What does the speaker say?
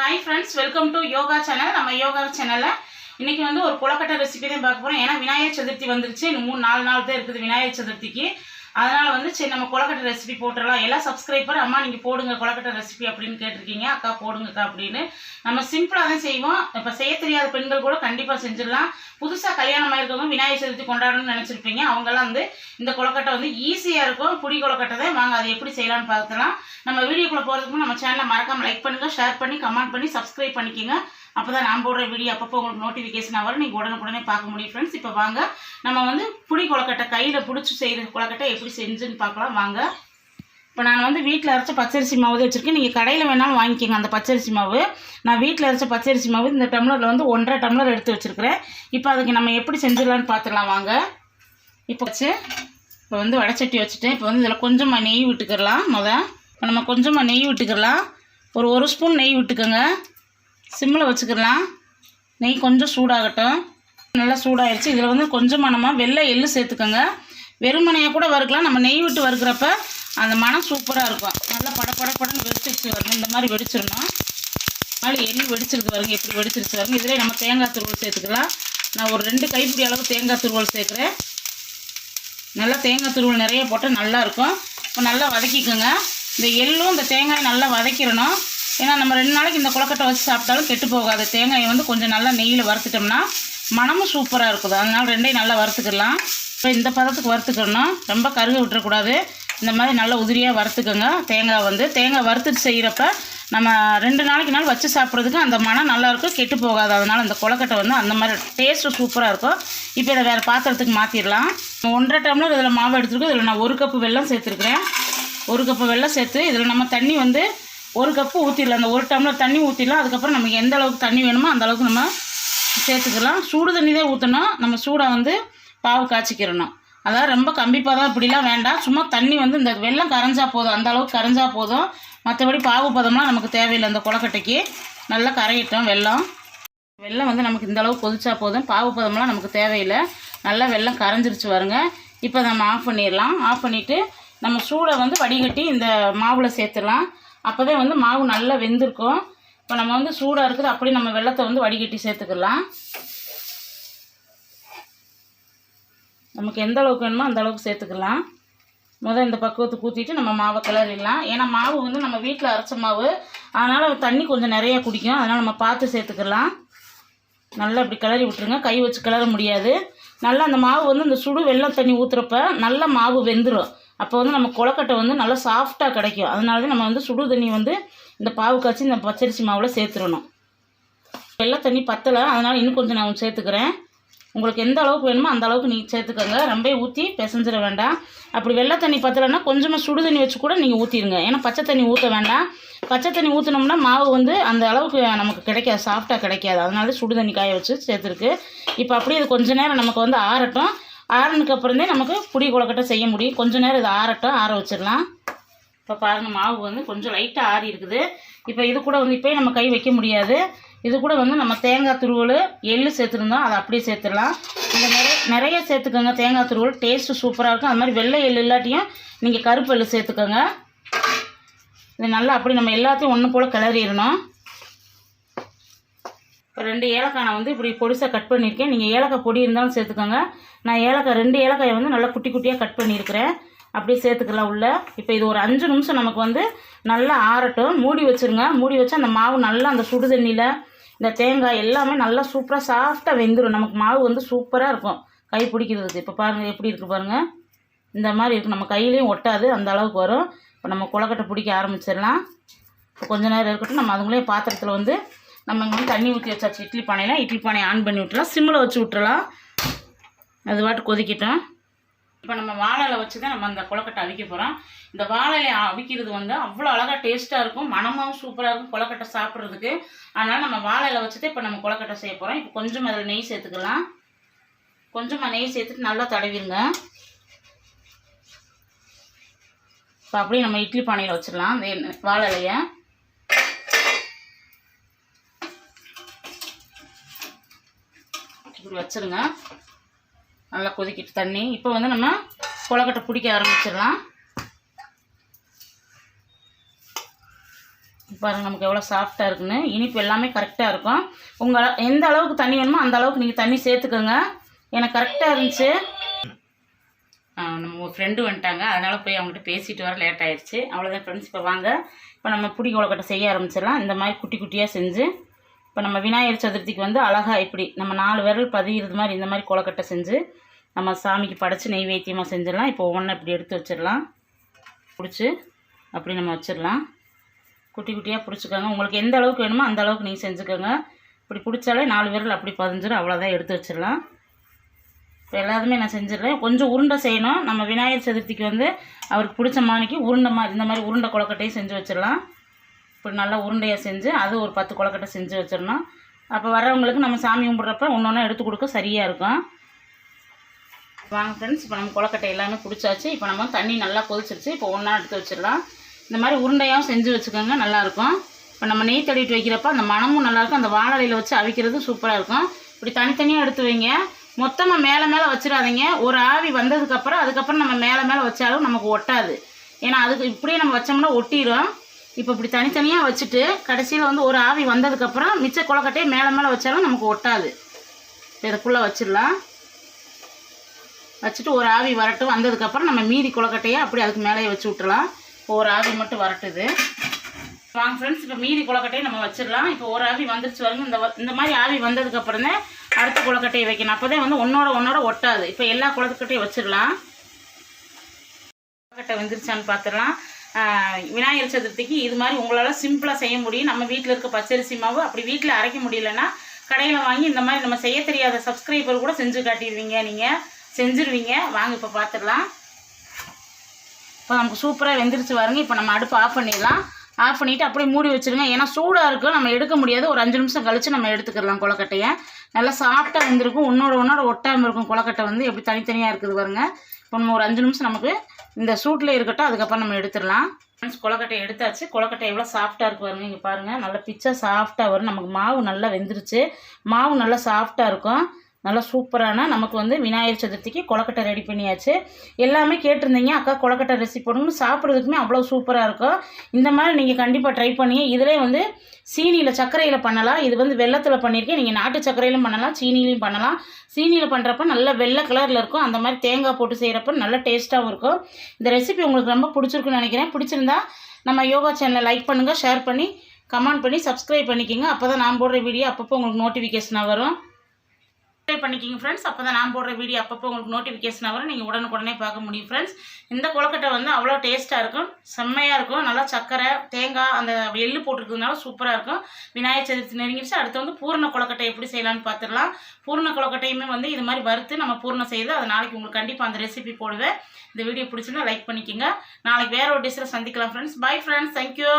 Hi friends welcome to yoga channel நம்ம யோகா சேனலில் இன்றைக்கி வந்து ஒரு கொலக்கட்டை ரெசிபி தான் பார்க்க போகிறோம் ஏன்னா விநாயகர் சதுர்த்தி வந்துருச்சு. இன்னும் மூணு நாலு நாள் தான் இருக்குது விநாயகர் சதுர்த்திக்கு. அதனால் வந்து சரி நம்ம கொலக்கட்டை ரெசிபி போட்டுடலாம். எல்லா சப்ஸ்கிரைபர் அம்மா நீங்கள் போடுங்க கொலக்கட்டை ரெசிபி அப்படின்னு கேட்டிருக்கீங்க. அக்கா போடுங்கக்கா அப்படின்னு. நம்ம சிம்பிளாக தான் செய்வோம். இப்போ செய்ய தெரியாத பெண்கள் கூட கண்டிப்பாக செஞ்சிடலாம். புதுசாக கல்யாணம் ஆயிருக்கவங்க விநாயகர் சதுர்த்தி கொண்டாடணும்னு நினச்சிருப்பீங்க. அவங்கெல்லாம் வந்து இந்த கொலக்கட்டை வந்து ஈஸியாக இருக்கும். புடி கொலக்கட்டை தான். வாங்க அதை எப்படி செய்யலாம்னு பார்த்துலாம் நம்ம வீடியோக்குள்ளே போகிறதுக்கு நம்ம சேனலை மறக்காமல் லைக் பண்ணுங்கள் ஷேர் பண்ணி கமெண்ட் பண்ணி சப்ஸ்கிரைப் பண்ணிக்கோங்க. அப்போ தான் நான் போடுற வீடியோ அப்பப்போ உங்களுக்கு நோட்டிஃபிகேஷன் வரும். நீங்கள் உடனுக்குடனே பார்க்க முடியும் ஃப்ரெண்ட்ஸ் இப்போ வாங்க. நம்ம வந்து புளி கொலக்கட்டை கையில் பிடிச்சி செய்கிற கொலக்கட்டை எப்படி செஞ்சுன்னு பார்க்கலாம். வாங்க. இப்போ நான் வந்து வீட்டில் அரைச்ச பச்சரிசி மாவு தான் வச்சுருக்கேன். நீங்கள் கடையில் வேணாலும் வாங்கிக்கோங்க அந்த பச்சரிசி மாவு. நான் வீட்டில் அரைச்ச பச்சரிசி மாவு இந்த டம்ளரில் வந்து ஒன்றரை டம்ளர் எடுத்து வச்சுருக்கிறேன். இப்போ அதுக்கு நம்ம எப்படி செஞ்சிடலான்னு பார்த்துடலாம். வாங்க. இப்போ வச்சு இப்போ வந்து வடச்சட்டி வச்சுட்டேன். இப்போ வந்து இதில் கொஞ்சமாக நெய் விட்டுக்கிடலாம் மொதல் இப்போ நம்ம கொஞ்சமாக நெய் விட்டுக்கிடலாம் ஒரு ஒரு ஸ்பூன் நெய் விட்டுக்கோங்க. சிம்மில் வச்சுக்கிடலாம் நெய் கொஞ்சம் சூடாகட்டும். நல்லா சூடாகிடுச்சு இதில் வந்து கொஞ்சம் மனமாக வெள்ளை எள்ளு சேர்த்துக்கோங்க. வெறுமனையாக கூட வறுக்கலாம். நம்ம நெய் விட்டு வறுக்கிறப்ப அந்த மனம் சூப்பராக இருக்கும். நல்லா பட பட வெடிச்சிருச்சு வருங்க இந்த மாதிரி வெடிச்சிடணும். மாதிரி எள்ளு வெடிச்சிருக்கு வருங்க எப்படி வெடிச்சிருச்சு வருங்க இதிலே நம்ம தேங்காய் துருவல் சேர்த்துக்கலாம். நான் ஒரு ரெண்டு கைப்பிடி அளவு தேங்காய் துருவல் சேர்க்குறேன். நல்லா தேங்காய் துருவல் நிறைய போட்டால் நல்லாயிருக்கும் இப்போ நல்லா வதக்கிக்கோங்க. இந்த எள்ளும் இந்த தேங்காய் நல்லா வதக்கிடணும். ஏன்னா நம்ம ரெண்டு நாளைக்கு இந்த குளக்கட்டை வச்சு சாப்பிட்டாலும் கெட்டு போகாது. தேங்காயை வந்து கொஞ்சம் நல்லா நெய்யில் வறுத்துட்டோம்னா மணமும் சூப்பராக இருக்குது அதனால் ரெண்டையும் நல்லா வறுத்துக்கலாம். இப்போ இந்த பதத்துக்கு வறுத்துக்கணும் ரொம்ப கருக விட்டுறக்கூடாது. இந்த மாதிரி நல்லா உதிரியாக வறுத்துக்கோங்க. தேங்காய் வந்து தேங்காய் வறுத்துட்டு செய்கிறப்ப நம்ம ரெண்டு நாளைக்கு நாள் வச்சு சாப்பிட்றதுக்கு அந்த மனம் நல்லாயிருக்கும் கெட்டு போகாது. அதனால் அந்த கொலக்கட்டை வந்து அந்த மாதிரி டேஸ்ட்டு சூப்பராக இருக்கும். இப்போ இதை வேறு பாத்திரத்துக்கு மாற்றிடலாம் ஒன்றரை டம்ளர் இதில் மாவு எடுத்துருக்கோம். இதில் நான் ஒரு கப்பு வெல்லம் சேர்த்துருக்குறேன். ஒரு கப்பு வெல்லம் சேர்த்து இதில் நம்ம தண்ணி வந்து ஒரு கப்பு ஊற்றிடலாம் அந்த ஒரு டம்ளர் தண்ணி ஊற்றிடலாம் அதுக்கப்புறம் நமக்கு எந்த அளவுக்கு தண்ணி வேணுமோ அந்த அளவுக்கு நம்ம சேர்த்துக்கலாம். சூடு தண்ணி தான் ஊற்றணும் நம்ம சூடை வந்து பாவு காய்ச்சிக்கிறணும். அதாவது ரொம்ப கம்பிப்பாக தான் இப்படிலாம் வேண்டாம். சும்மா தண்ணி வந்து இந்த வெள்ளம் கரைஞ்சா போதும். அந்த அளவுக்கு கரைஞ்சா போதும். மற்றபடி பாவு பதம்லாம் நமக்கு தேவையில்லை. அந்த கொலக்கட்டைக்கு நல்லா கரையிட்டோம் வெல்லம் வெள்ளம் வந்து நமக்கு இந்த அளவு கொதிச்சா போதும். பாவு பதம்லாம் நமக்கு தேவையில்லை. நல்லா வெள்ளம் கரைஞ்சிருச்சு வருங்க இப்போ நம்ம ஆஃப் பண்ணிடலாம். ஆஃப் பண்ணிவிட்டு நம்ம சூடை வந்து வடிகட்டி இந்த மாவில் சேர்த்துடலாம். அப்போ தான் வந்து மாவு நல்லா வெந்திருக்கும். இப்போ நம்ம வந்து சூடாக இருக்குது அப்படி நம்ம வெள்ளத்தை வந்து வடிகட்டி சேர்த்துக்கலாம். நமக்கு எந்த அளவுக்கு வேணுமோ அந்த அளவுக்கு சேர்த்துக்கலாம். முதல் இந்த பக்குவத்துக்கு ஊற்றிட்டு நம்ம மாவை கிளறிடலாம். ஏன்னா மாவு வந்து நம்ம வீட்டில் அரைச்ச மாவு. அதனால் தண்ணி கொஞ்சம் நிறையா குடிக்கும். அதனால் நம்ம பார்த்து சேர்த்துக்கலாம். நல்லா இப்படி கிளறி விட்டுருங்க. கை வச்சு கிளற முடியாது. நல்லா அந்த மாவு வந்து இந்த சுடு வெள்ளம் தண்ணி ஊற்றுறப்ப நல்லா மாவு வெந்துடும் அப்போ வந்து நம்ம கொலக்கட்டை வந்து நல்லா சாஃப்டாக கிடைக்கும். அதனால தான் நம்ம வந்து சுடு தண்ணி வந்து இந்த பாவு காய்ச்சி இந்த பச்சரிசி மாவில் சேர்த்துடணும். வெள்ளை தண்ணி பத்தலை அதனால் இன்னும் கொஞ்சம் நான் சேர்த்துக்கிறேன். உங்களுக்கு எந்த அளவுக்கு வேணுமோ அந்த அளவுக்கு நீங்கள் சேர்த்துக்கோங்க. ரொம்ப ஊற்றி பிசைஞ்சிட வேண்டாம். அப்படி வெள்ளை தண்ணி பத்தலைன்னா கொஞ்சமாக சுடு தண்ணி வச்சு கூட நீங்கள் ஊற்றிடுங்க ஏன்னா பச்சை தண்ணி ஊற்ற வேண்டாம். பச்சை தண்ணி ஊற்றினோம்னா மாவு வந்து அந்த அளவுக்கு நமக்கு கிடைக்காது சாஃப்டாக கிடைக்காது. அதனால சுடு தண்ணி காய வச்சு சேர்த்துருக்கு. இப்போ அப்படியே இது கொஞ்ச நேரம் நமக்கு வந்து ஆறட்டும். ஆறுனதுக்கு அப்புறமே நமக்கு புடி கொலக்கட்டை செய்ய முடியும். கொஞ்சம் நேரம் இது ஆறட்டும் ஆற வச்சிடலாம். இப்போ பாருங்கள் மாவு வந்து கொஞ்சம் லைட்டாக ஆறி இருக்குது. இப்போ இது கூட வந்து இப்போயே நம்ம கை வைக்க முடியாது. இது கூட வந்து நம்ம தேங்காய் துருவல் எள்ளு சேர்த்துருந்தோம் அதை அப்படியே சேர்த்துடலாம். இந்த நிறைய நிறைய சேர்த்துக்கோங்க தேங்காய் துருவல். டேஸ்ட்டு சூப்பராக இருக்கும். அது மாதிரி வெள்ளை எள்ளு இல்லாட்டியும் நீங்கள் கருப்பு எள்ளு சேர்த்துக்கோங்க. இது நல்லா அப்படி நம்ம எல்லாத்தையும் ஒன்று போல் கிளறிடணும். ரெண்டு ஏலக்காய் நான் வந்து இப்படி பொடிசாக கட் பண்ணியிருக்கேன். நீங்கள் ஏலக்காய் பொடி இருந்தாலும் சேர்த்துக்கோங்க. நான் ஏலக்காய் ரெண்டு ஏலக்காயை வந்து நல்லா குட்டி குட்டியாக கட் பண்ணியிருக்கிறேன். அப்படியே சேர்த்துக்கலாம் உள்ளே. இப்போ இது ஒரு அஞ்சு நிமிஷம் நமக்கு வந்து நல்லா ஆறட்டும். மூடி வச்சுருங்க. மூடி வச்சு அந்த மாவு நல்லா அந்த சுடு தண்ணியில் இந்த தேங்காய் எல்லாமே நல்லா சூப்பராக சாஃப்டாக வெந்துடும் நமக்கு மாவு வந்து சூப்பராக இருக்கும். கை பிடிக்கிறதுக்கு. இப்போ பாருங்கள் எப்படி இருக்குது பாருங்கள் இந்த மாதிரி இருக்கும் நம்ம கையிலையும் ஒட்டாது. அந்த அளவுக்கு வரும். இப்போ நம்ம குளக்கட்டை பிடிக்க ஆரம்பிச்சிடலாம். இப்போ கொஞ்ச நேரம் இருக்கட்டும். நம்ம அதுங்களே பாத்திரத்தில் வந்து நம்ம இங்கே வந்து தண்ணி ஊற்றி வச்சாச்சு. இட்லி பானையில். இட்லி பானையை ஆன் பண்ணி விட்டுலாம் சிம்மில் வச்சு விட்டுலாம் அது பாட்டு கொதிக்கட்டும். இப்போ நம்ம வாழையில வச்சு தான் நம்ம அந்த கொலக்கட்டை அவிக்க போகிறோம் இந்த வாழையில அவிக்கிறது வந்து அவ்வளோ அழகாக டேஸ்ட்டாக இருக்கும். மனமாவும் சூப்பராக இருக்கும் கொலக்கட்டை சாப்பிட்றதுக்கு. அதனால் நம்ம வாழையில வச்சுட்டு தான் இப்போ நம்ம கொலக்கட்டை செய்ய போகிறோம் இப்போ கொஞ்சம் அதில் நெய் சேர்த்துக்கலாம். கொஞ்சமாக நெய் சேர்த்துட்டு நல்லா தடவிடுங்க இப்போ அப்படியே நம்ம இட்லி பானையில் வச்சிடலாம். இந்த வாழை இப்படி வச்சிருங்க. நல்லா கொதிக்கிட்டு தண்ணி. இப்போ வந்து நம்ம கொலக்கட்டை பிடிக்க ஆரம்பிச்சிடலாம். பாருங்கள் நமக்கு எவ்வளோ சாஃப்டாக இருக்குன்னு. இனிப்பு எல்லாமே கரெக்டாக இருக்கும். உங்கள் எந்த அளவுக்கு தண்ணி வேணுமோ அந்த அளவுக்கு நீங்கள் தண்ணி சேர்த்துக்கோங்க. எனக்கு கரெக்டாக இருந்துச்சு. நம்ம ஃப்ரெண்டு வந்துட்டாங்க. அதனால் போய் அவங்ககிட்ட பேசிட்டு வர லேட் ஆயிடுச்சு. அவ்வளோதான் ஃப்ரெண்ட்ஸ் இப்போ வாங்க. இப்போ நம்ம பிடி கொலக்கட்டை செய்ய ஆரம்பிச்சிடலாம். இந்த மாதிரி குட்டி குட்டியாக செஞ்சு இப்போ நம்ம விநாயகர் சதுர்த்திக்கு வந்து அழகாக இப்படி நம்ம நாலு விரல் பதியிறது மாதிரி இந்த மாதிரி கொழுக்கட்டை செஞ்சு நம்ம சாமிக்கு படைச்சி நெய்வேத்தியமாக செஞ்சிடலாம். இப்போ ஒவ்வொன்றும் இப்படி எடுத்து வச்சிடலாம். பிடிச்சி அப்படி நம்ம வச்சிடலாம். குட்டி குட்டியாக பிடிச்சிக்கோங்க. உங்களுக்கு எந்த அளவுக்கு வேணுமோ அந்த அளவுக்கு நீங்கள் செஞ்சுக்கோங்க. இப்படி பிடிச்சாலே நாலு விரல் அப்படி பதிஞ்சிடும் அவ்வளோதான் எடுத்து வச்சிடலாம். இப்போ எல்லாருமே நான் செஞ்சிடுறேன். கொஞ்சம் உருண்டை செய்யணும். நம்ம விநாயகர் சதுர்த்திக்கு வந்து அவருக்கு பிடிச்ச மாணிக்கு உருண்டை மாதிரி இந்த மாதிரி உருண்டை கொழக்கட்டையும் செஞ்சு வச்சிடலாம். இப்படி நல்லா உருண்டையாக செஞ்சு அது ஒரு பத்து கொலக்கட்டை செஞ்சு வச்சிடணும். அப்போ வரவங்களுக்கு நம்ம சாமி கும்பிட்றப்ப ஒன்று ஒன்றா எடுத்து கொடுக்க சரியாக இருக்கும். வாங்க ஃப்ரெண்ட்ஸ் இப்போ நம்ம கொலக்கட்டை எல்லாமே பிடிச்சாச்சு. இப்போ நம்ம தண்ணி நல்லா கொதிச்சிருச்சு. இப்போ ஒன்றா எடுத்து வச்சிடலாம். இந்த மாதிரி உருண்டையாகவும் செஞ்சு வச்சுக்கோங்க நல்லாயிருக்கும் இப்போ நம்ம நெய் தடிட்டு வைக்கிறப்ப அந்த மணமும் நல்லாயிருக்கும் அந்த வாழலையில் வச்சு அவிக்கிறது சூப்பராக இருக்கும். இப்படி தனித்தனியாக எடுத்து வைங்க. மொத்தமாக மேலே மேலே வச்சிடாதீங்க. ஒரு ஆவி வந்ததுக்கப்புறம் அதுக்கப்புறம் நம்ம மேலே மேலே வச்சாலும் நமக்கு ஒட்டாது. ஏன்னா அதுக்கு இப்படியே நம்ம வச்சோம்னா ஒட்டிடும் இப்போ இப்படி தனித்தனியாக வச்சுட்டு கடைசியில் வந்து ஒரு ஆவி வந்ததுக்கப்புறம் மிச்ச கொழக்கட்டையை மேலே மேலே வச்சாலும் நமக்கு ஒட்டாது. இதுக்குள்ளே வச்சிடலாம். வச்சுட்டு ஒரு ஆவி வரட்டும். வந்ததுக்கப்புறம் நம்ம மீதி கொழுக்கட்டையை அப்படி அதுக்கு மேலேயே வச்சு விட்டுலாம் ஒரு ஆவி மட்டும் வரட்டுது. வாங்க ஃப்ரெண்ட்ஸ் இப்போ மீதி கொழுக்கட்டையை நம்ம வச்சிடலாம். இப்போ ஒரு ஆவி வந்துருச்சு வரணும் இந்த வ- இந்த மாதிரி ஆவி வந்ததுக்கப்புறம் தான் அடுத்த கொழுக்கட்டையை வைக்கணும். அப்போ தான் வந்து ஒன்றோட ஒன்றோட ஒட்டாது. இப்போ எல்லா குளத்துக்கட்டையும் வச்சிடலாம். குளக்கட்டை வந்துருச்சான்னு பார்த்துடலாம் விநாயகர் சதுர்த்திக்கு இது மாதிரி உங்களால் சிம்பிளாக செய்ய முடியும். நம்ம வீட்டில் இருக்க பச்சரிசி மாவு அப்படி வீட்டில் அரைக்க முடியலன்னா கடையில் வாங்கி இந்த மாதிரி நம்ம செய்ய தெரியாத சப்ஸ்கிரைபர் கூட செஞ்சு காட்டிடுவீங்க. நீங்கள் செஞ்சுருவீங்க. வாங்க இப்போ பார்த்துடலாம் இப்போ நமக்கு சூப்பராக வெந்துருச்சு பாருங்க. இப்போ நம்ம அடுப்பு ஆஃப் பண்ணிடலாம். ஆஃப் பண்ணிவிட்டு அப்படியே மூடி வச்சிருங்க. ஏன்னா சூடாக இருக்கும். நம்ம எடுக்க முடியாது. ஒரு அஞ்சு நிமிஷம் கழித்து நம்ம எடுத்துக்கலாம் கொலக்கட்டையை நல்லா சாஃப்டாக வந்திருக்கும். உன்னோட ஒன்றோட ஒட்டாமல் இருக்கும் கொலக்கட்டை வந்து. எப்படி தனித்தனியாக இருக்குது பாருங்க. இப்போ நம்ம ஒரு அஞ்சு நிமிஷம் நமக்கு இந்த சூட்டில் இருக்கட்டும் அதுக்கப்புறம் நம்ம எடுத்துடலாம். ஃப்ரெண்ட்ஸ் கொலக்கட்டை எடுத்தாச்சு. கொலக்கட்டை எவ்வளோ சாஃப்டாக இருக்கு பாருங்க இங்கே பாருங்கள் நல்லா பிச்சா சாஃப்டாக வரும். நமக்கு மாவு நல்லா வெந்துருச்சு. மாவு நல்லா சாஃப்டாக இருக்கும். நல்லா சூப்பரான நமக்கு வந்து விநாயகர் சதுர்த்திக்கு கொலக்கட்டை ரெடி பண்ணியாச்சு. எல்லாமே கேட்டிருந்தீங்க. அக்கா கொலக்கட்டை ரெசிபி போடணும்னு சாப்பிட்றதுக்குமே அவ்வளோ சூப்பராக இருக்கும். இந்த மாதிரி நீங்கள் கண்டிப்பாக ட்ரை பண்ணி இதிலே வந்து சீனியில் சர்க்கரையில் பண்ணலாம். இது வந்து வெள்ளத்தில் பண்ணியிருக்கேன். நீங்கள் நாட்டு சர்க்கரையிலும் பண்ணலாம் சீனிலையும் பண்ணலாம். சீனியில் பண்ணுறப்ப நல்ல வெள்ளை கலரில் இருக்கும். அந்த மாதிரி தேங்காய் போட்டு செய்கிறப்ப நல்ல டேஸ்ட்டாகவும் இருக்கும். இந்த ரெசிபி உங்களுக்கு ரொம்ப பிடிச்சிருக்குன்னு நினைக்கிறேன். பிடிச்சிருந்தா நம்ம யோகா சேனலை லைக் பண்ணுங்கள் ஷேர் பண்ணி கமெண்ட் பண்ணி சப்ஸ்கிரைப் பண்ணிக்கோங்க. அப்போ தான் நான் போடுற வீடியோ அப்பப்போ உங்களுக்கு நோட்டிஃபிகேஷனாக வரும். சப்ஸ்கிரைப் பண்ணிக்கிங்க ஃப்ரெண்ட்ஸ் அப்போ தான் நான் போடுற வீடியோ அப்பப்போ உங்களுக்கு நோட்டிஃபிகேஷன் வரும். நீங்கள் உடனுக்குடனே பார்க்க முடியும் ஃப்ரெண்ட்ஸ் இந்த கொழுக்கட்டை வந்து அவ்வளோ டேஸ்ட்டாக இருக்கும். செம்மையாக இருக்கும். நல்லா சக்கரை தேங்காய் அந்த எள்ளு போட்டிருக்கிறதுனால சூப்பராக இருக்கும். விநாயகர் சதுர்த்தி நெருங்கிடுச்சு அடுத்து வந்து பூர்ண கொழுக்கட்டை எப்படி செய்யலாம்னு பார்த்துடலாம். பூர்ண கொழுக்கட்டையுமே வந்து இது மாதிரி வறுத்து நம்ம பூர்ணம் செய்து அது நாளைக்கு உங்களுக்கு கண்டிப்பாக அந்த ரெசிபி போடுவேன். இந்த வீடியோ பிடிச்சிருந்தா லைக் பண்ணிக்கோங்க. நாளைக்கு வேற ஒரு டிஷ்ஷில் சந்திக்கலாம் ஃப்ரெண்ட்ஸ் பை ஃப்ரெண்ட்ஸ் தேங்க்யூ